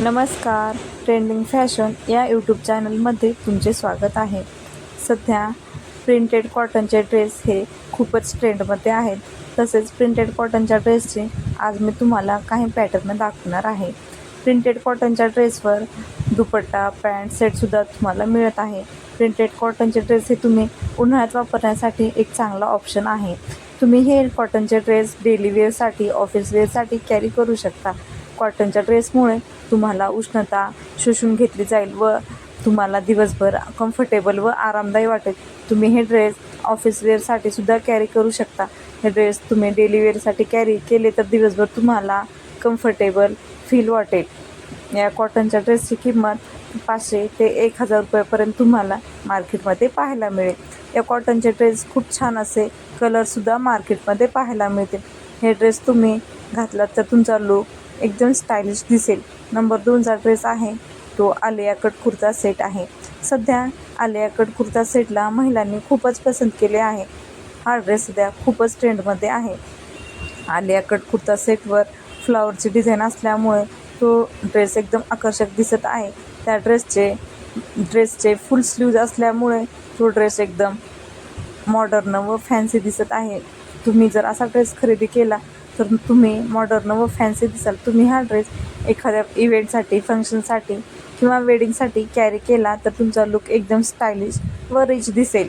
नमस्कार. Trending fashion या YouTube चॅनलमध्ये तुमचे स्वागत आहे. सध्या प्रिंटेड कॉटनचे ड्रेस हे खूपच ट्रेंडमध्ये आहेत. तसेच प्रिंटेड कॉटनच्या ड्रेसचे आज मी तुम्हाला काही पॅटर्न दाखवणार आहे. प्रिंटेड कॉटनच्या ड्रेसवर दुपट्टा पॅन्ट सेटसुद्धा तुम्हाला मिळत आहे. प्रिंटेड कॉटनचे ड्रेस हे तुम्ही उन्हाळ्यात वापरण्यासाठी एक चांगला ऑप्शन आहे. तुम्ही हे कॉटनचे ड्रेस डेली वेअरसाठी ऑफिस वेअरसाठी कॅरी करू शकता. कॉटनच्या ड्रेसमुळे तुम्हाला उष्णता शोषून घेतली जाईल व तुम्हाला दिवसभर कम्फर्टेबल व आरामदायी वाटेल. तुम्ही हे ड्रेस ऑफिस वेअरसाठी सुद्धा कॅरी करू शकता. हे ड्रेस तुम्ही डेली वेअरसाठी कॅरी केले तर दिवसभर तुम्हाला कम्फर्टेबल फील वाटेल. या कॉटनच्या ड्रेसची किंमत पाचशे ते एक हजार रुपयापर्यंत तुम्हाला मार्केटमध्ये पाहायला मिळेल. या कॉटनचे ड्रेस खूप छान असे कलरसुद्धा मार्केटमध्ये पाहायला मिळतील. हे ड्रेस तुम्ही घातलात तर तुमचा लुक एकदम स्टायलिश दिसेल. नंबर दोनचा ड्रेस आहे. तो आलिया कट कुर्ता सेट आहे. सध्या आलिया कट कुर्ता सेटला महिलांनी खूपच पसंत केले आहे. हा ड्रेस सध्या खूपच ट्रेंडमध्ये आहे. आलिया कट कुर्ता सेटवर फ्लावरची डिझाईन असल्यामुळे तो ड्रेस एकदम आकर्षक दिसत आहे. त्या ड्रेसचे ड्रेसचे फुल स्लीव्ज असल्यामुळे तो ड्रेस एकदम मॉडर्न व फॅन्सी दिसत आहे. तुम्ही जर असा ड्रेस खरेदी केला तर तुम्ही मॉडर्न व फॅन्सी दिसाल. तुम्ही हा ड्रेस एखाद्या इव्हेंटसाठी फंक्शनसाठी किंवा वेडिंगसाठी कॅरी केला तर तुमचा लुक एकदम स्टायलिश व रिच दिसेल.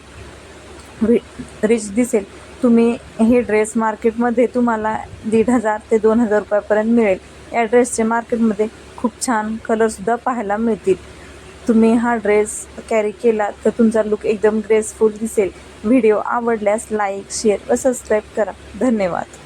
रिच दिसेल. तुम्ही हे ड्रेस मार्केटमध्ये तुम्हाला दीड हजार ते दोन हजार रुपयापर्यंत मिळेल. या ड्रेसचे मार्केटमध्ये खूप छान कलरसुद्धा पाहायला मिळतील. तुम्ही हा ड्रेस कॅरी केला तर तुमचा लुक एकदम ग्रेसफुल दिसेल. व्हिडिओ आवडल्यास लाईक शेअर व सबस्क्राईब करा. धन्यवाद.